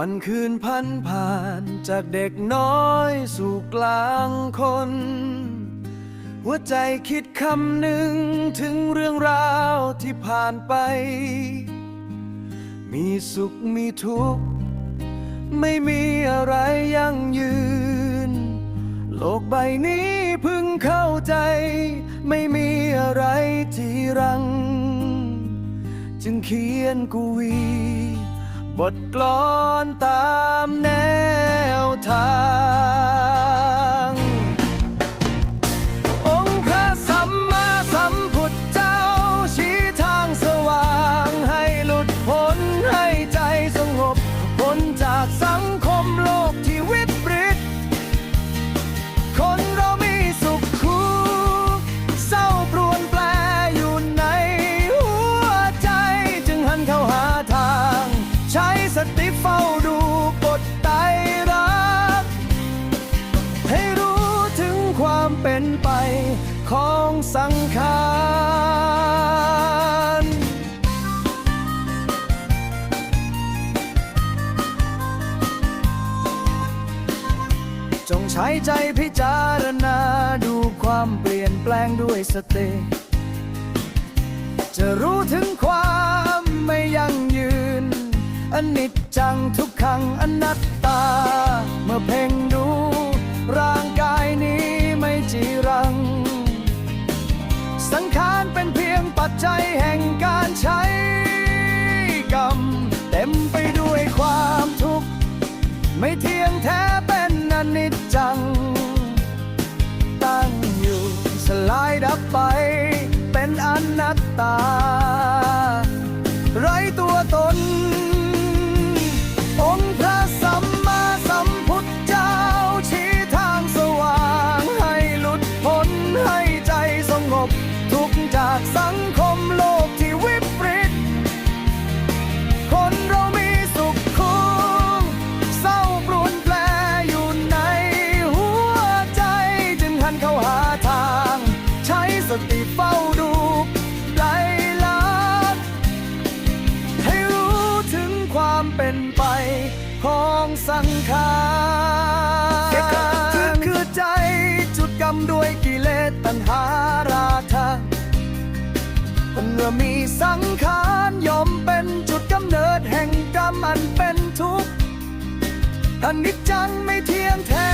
วันคืนพันผ่านจากเด็กน้อยสู่กลางคน หัวใจคิดคำหนึ่งถึงเรื่องราวที่ผ่านไป มีสุขมีทุกข์ ไม่มีอะไรยั่งยืน โลกใบนี้เพิ่งเข้าใจ ไม่มีอะไรที่รัง จึงเขียนกวี บทกลอนตามแนวทาง สังขารจงใช้ใจพิจารณาดูความเปลี่ยนแปลงด้วยสติจะรู้ถึงความไม่ยั่งยืนอนิจจังทุกขังอนัตตา เมื่อเพ่งดู ยงปัจแห่งการใช้กรรม เต็มไปด้วยความทุกข์ ไม่เที่ยงแท้เป็นอนิจจัง ตั้งอยู่สลายดับไป เป็นอนัตตา ไรตัวตน องค์พระสัมมาสัมพุทธเจ้าชี้ทางสว่าง ให้หลุดพ้นให้ใจสงบทุกข์จากส เป็นไปของสังขารคือคือใจจุดกรรมด้วยกิเลสตัณหาราคะเมื่อมีสังขารยอมเป็นจุดกำเนิดแห่งกรรมอันเป็นทุกข์อนิจจังไม่เที่ยงแท้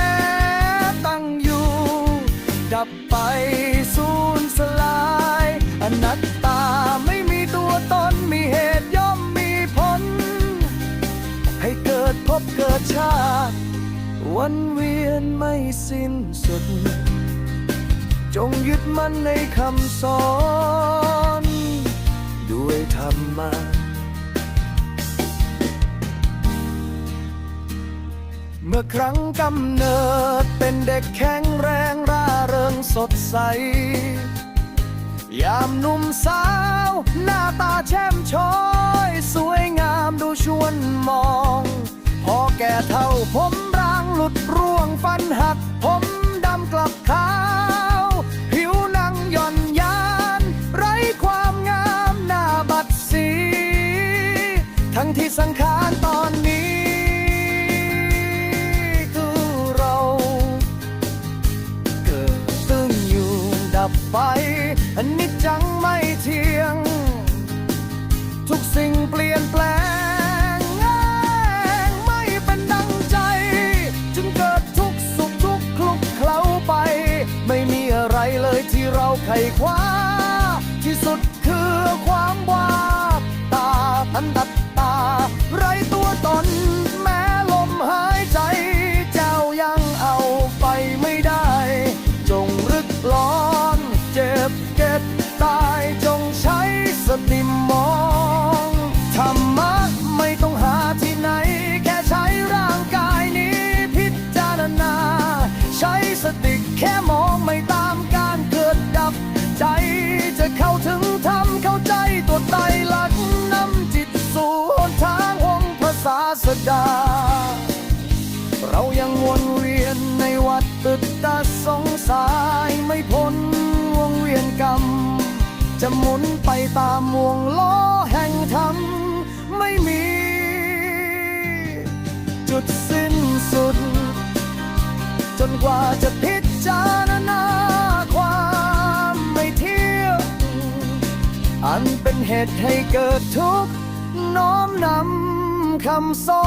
ตั้งอยู่ ดับไปสูญ วันเวียนไม่สิ้นสุด จงยึดมั่นในคำสอน ด้วยธรรมะเมื่อครั้งกำเนิดเป็นเด็กแข็งแรงร่าเริงสดใส ยามหนุ่มสาว หน้าตาแช่มช้อยส ดับไป อันนี้จังไม่เที่ยง ทุกสิ่งเปลี่ยนแปลงงไม่เป็นดังใจ จึงเกิดทุกสุขทุกคลุกเคล้าไป ไม่มีอะไรเลยที่เราไขว่คว้าที่สุด ตามวงล้อแห่งธรรมไม่มี จุดสิ้นสุด จนกว่าจะพิจารณาความไม่เที่ยงอันเป็นเหตุให้เกิดทุกข์น้อมนำคำสอ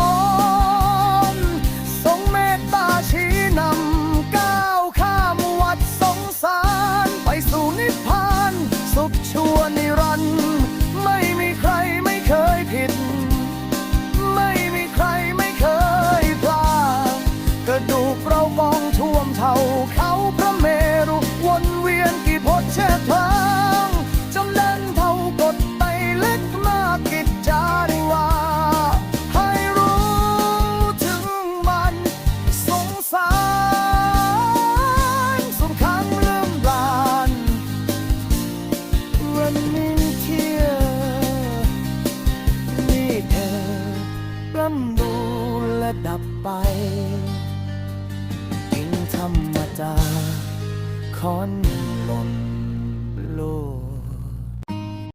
นำรูและดับไปกินธรรมดาคอน